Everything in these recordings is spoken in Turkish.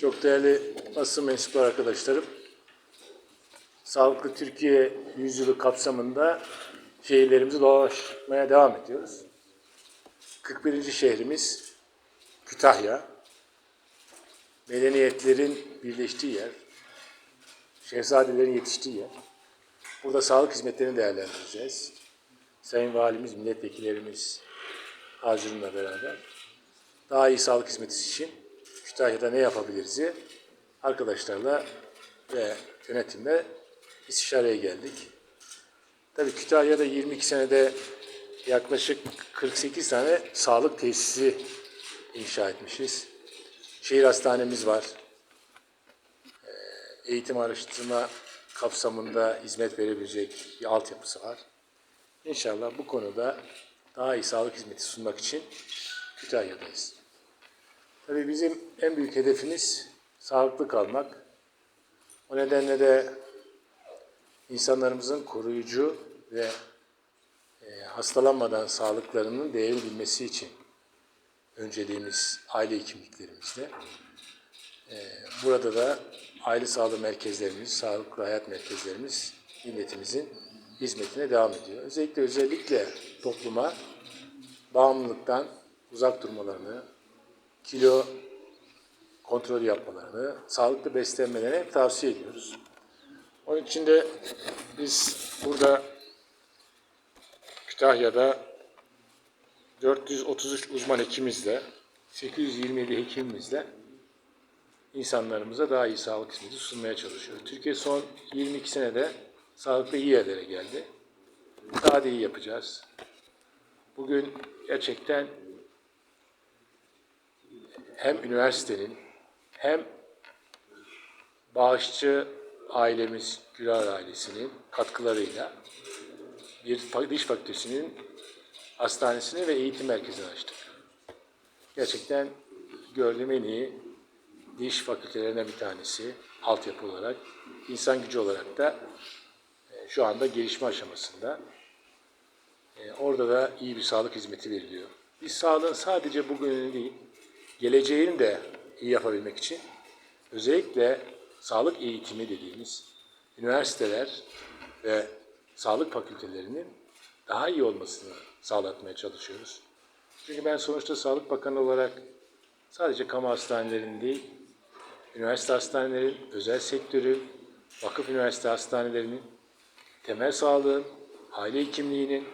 Çok değerli basın mensupları arkadaşlarım. Sağlıklı Türkiye yüzyılı kapsamında şehirlerimizi dolaşmaya devam ediyoruz. 41. şehrimiz Kütahya. Medeniyetlerin birleştiği yer. Şehzadelerin yetiştiği yer. Burada sağlık hizmetlerini değerlendireceğiz. Sayın Valimiz, milletvekillerimiz Hazır'ınla beraber daha iyi sağlık hizmeti için Kütahya'da ne yapabiliriz'i arkadaşlarla ve yönetimle istişareye geldik. Tabii Kütahya'da 22 senede yaklaşık 48 tane sağlık tesisi inşa etmişiz. Şehir hastanemiz var. Ee, Eğitim araştırma kapsamında hizmet verebilecek bir altyapısı var. İnşallah bu konuda daha iyi sağlık hizmeti sunmak için Kütahya'dayız. Tabii bizim en büyük hedefimiz sağlıklı kalmak. O nedenle de insanlarımızın koruyucu ve e, hastalanmadan sağlıklarının değerini bilmesi için önceliğimiz aile hekimliklerimizde. E, burada da aile sağlığı merkezlerimiz, sağlıklı hayat merkezlerimiz milletimizin hizmetine devam ediyor. Özellikle özellikle topluma bağımlılıktan uzak durmalarını, kilo kontrol yapmalarını, sağlıklı beslenmelerini tavsiye ediyoruz. Onun için de biz burada Kütahya'da 433 uzman hekimimizle, 827 hekimimizle insanlarımıza daha iyi sağlık hizmeti sunmaya çalışıyoruz. Türkiye son 22 senede sağlıkta iyi yerlere geldi. Daha da iyi yapacağız. Bugün gerçekten hem üniversitenin hem bağışçı ailemiz Güler ailesinin katkılarıyla bir diş fakültesinin hastanesini ve eğitim merkezini açtık. Gerçekten gördüğüm en iyi diş fakültelerinden bir tanesi altyapı olarak, insan gücü olarak da e, şu anda gelişme aşamasında. E, Orada da iyi bir sağlık hizmeti veriliyor. Biz sağlığın sadece bugününü değil, geleceğini de iyi yapabilmek için özellikle sağlık eğitimi dediğimiz üniversiteler ve sağlık fakültelerinin daha iyi olmasını sağlatmaya çalışıyoruz. Çünkü ben sonuçta Sağlık Bakanı olarak sadece kamu hastanelerinin değil, üniversite hastanelerin, özel sektörü, vakıf üniversite hastanelerinin, temel sağlığın, aile hekimliğinin,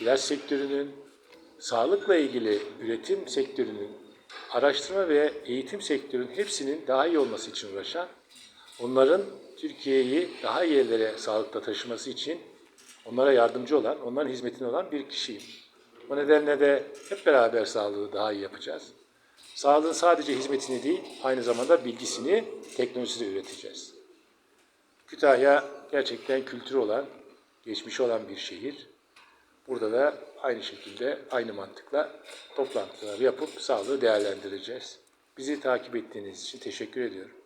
ilaç sektörünün, sağlıkla ilgili üretim sektörünün, araştırma ve eğitim sektörünün hepsinin daha iyi olması için uğraşan, onların Türkiye'yi daha iyi yerlere sağlıkla taşıması için onlara yardımcı olan, onların hizmetine olan bir kişiyim. O nedenle de hep beraber sağlığı daha iyi yapacağız. Sağlığın sadece hizmetini değil, aynı zamanda bilgisini, teknolojisini üreteceğiz. Kütahya gerçekten kültürü olan, geçmişi olan bir şehir. Burada da aynı şekilde, aynı mantıkla toplantılar yapıp sağlığı değerlendireceğiz. Bizi takip ettiğiniz için teşekkür ediyorum.